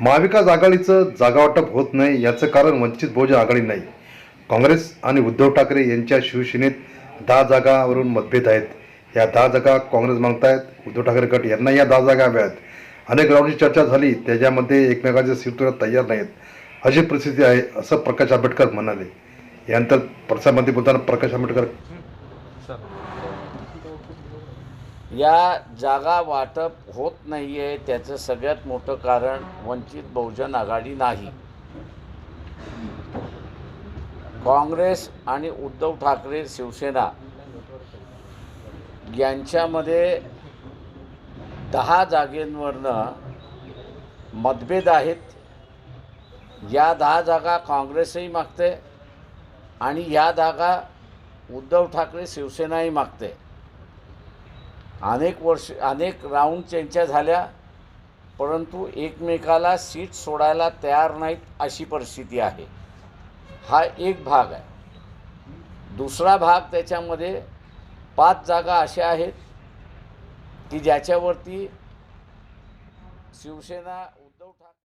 महाविकास आघाडीचं जागावाटप होत नाही याचं कारण वंचित बहुजन आघाडी नाही. काँग्रेस आणि उद्धव ठाकरे यांच्या शिवसेनेत दहा जागावरून मतभेद आहेत. या दहा जागा काँग्रेस मागतायत उद्धव ठाकरे गट यांना या दहा जागा हव्यात अनेक राऊंडची चर्चा झाली त्याच्यामध्ये एकमेकांचे सीट तयार नाहीत. अशी परिस्थिती आहे असं प्रकाश आंबेडकर म्हणाले. यानंतर प्रसारमध्ये बोलताना प्रकाश आंबेडकर या जागा वाटप होत नाही आहे त्याचं सगळ्यात मोठं कारण वंचित बहुजन आघाडी नाही. काँग्रेस आणि उद्धव ठाकरे शिवसेना यांच्यामध्ये दहा जागेंवरनं मतभेद आहेत. या दहा जागा काँग्रेसही मागते आणि या जागा उद्धव ठाकरे शिवसेनाही मागते. अनेक वर्ष अनेक राऊंड त्यांच्या झाल्या परंतु एकमेकाला सीट सोडायला तयार नाहीत अशी परिस्थिती आहे. हा एक भाग आहे. दुसरा भाग त्याच्यामध्ये पाच जागा अशा आहेत की ज्याच्यावरती शिवसेना